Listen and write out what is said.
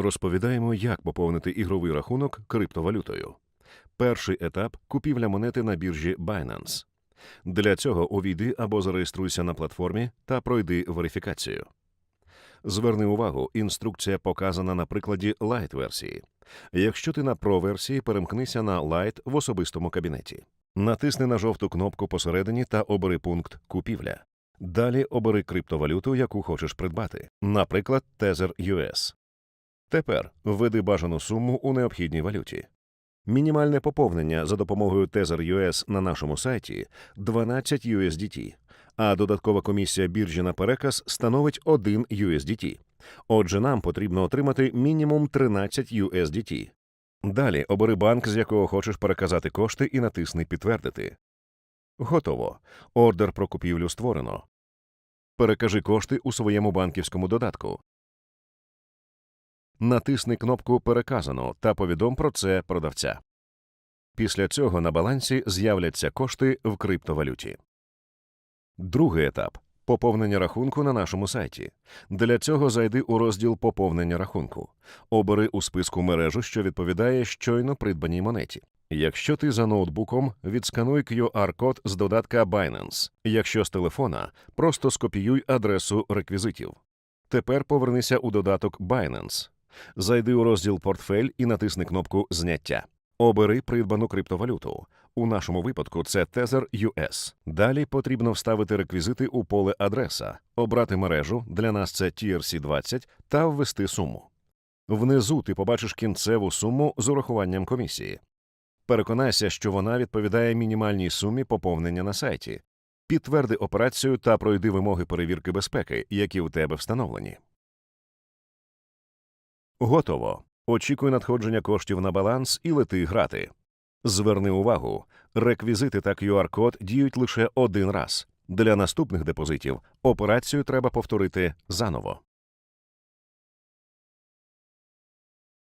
Розповідаємо, як поповнити ігровий рахунок криптовалютою. Перший етап купівля монети на біржі Binance. Для цього увійди або зареєструйся на платформі та пройди верифікацію. Зверни увагу, інструкція показана на прикладі Lite версії. Якщо ти на Pro версії, перемкнися на Lite в особистому кабінеті. Натисни на жовту кнопку посередині та обери пункт Купівля. Далі обери криптовалюту, яку хочеш придбати, наприклад, Tether US. Тепер введи бажану суму у необхідній валюті. Мінімальне поповнення за допомогою Tether US на нашому сайті 12 USDT, а додаткова комісія біржі на переказ становить 1 USDT. Отже, нам потрібно отримати мінімум 13 USDT. Далі обери банк, з якого хочеш переказати кошти, і натисни Підтвердити. Готово. Ордер про купівлю створено. Перекажи кошти у своєму банківському додатку. Натисни кнопку Переказано та повідом про це продавця. Після цього на балансі з'являться кошти в криптовалюті. Другий етап поповнення рахунку на нашому сайті. Для цього зайди у розділ Поповнення рахунку. Обери у списку мережу, що відповідає щойно придбаній монеті. Якщо ти за ноутбуком, відскануй QR-код з додатка Binance. Якщо з телефона, просто скопіюй адресу реквізитів. Тепер повернися у додаток Binance. Зайди у розділ Портфель і натисни кнопку Зняття. Обери придбану криптовалюту. У нашому випадку це Tether US. Далі потрібно вставити реквізити у поле адреса, обрати мережу, для нас це TRC20, та ввести суму. Внизу ти побачиш кінцеву суму з урахуванням комісії. Переконайся, що вона відповідає мінімальній сумі поповнення на сайті. Підтверди операцію та пройди вимоги перевірки безпеки, які у тебе встановлені. Готово. Очікуй надходження коштів на баланс і лети грати. Зверни увагу, реквізити та QR-код діють лише один раз. Для наступних депозитів операцію треба повторити заново.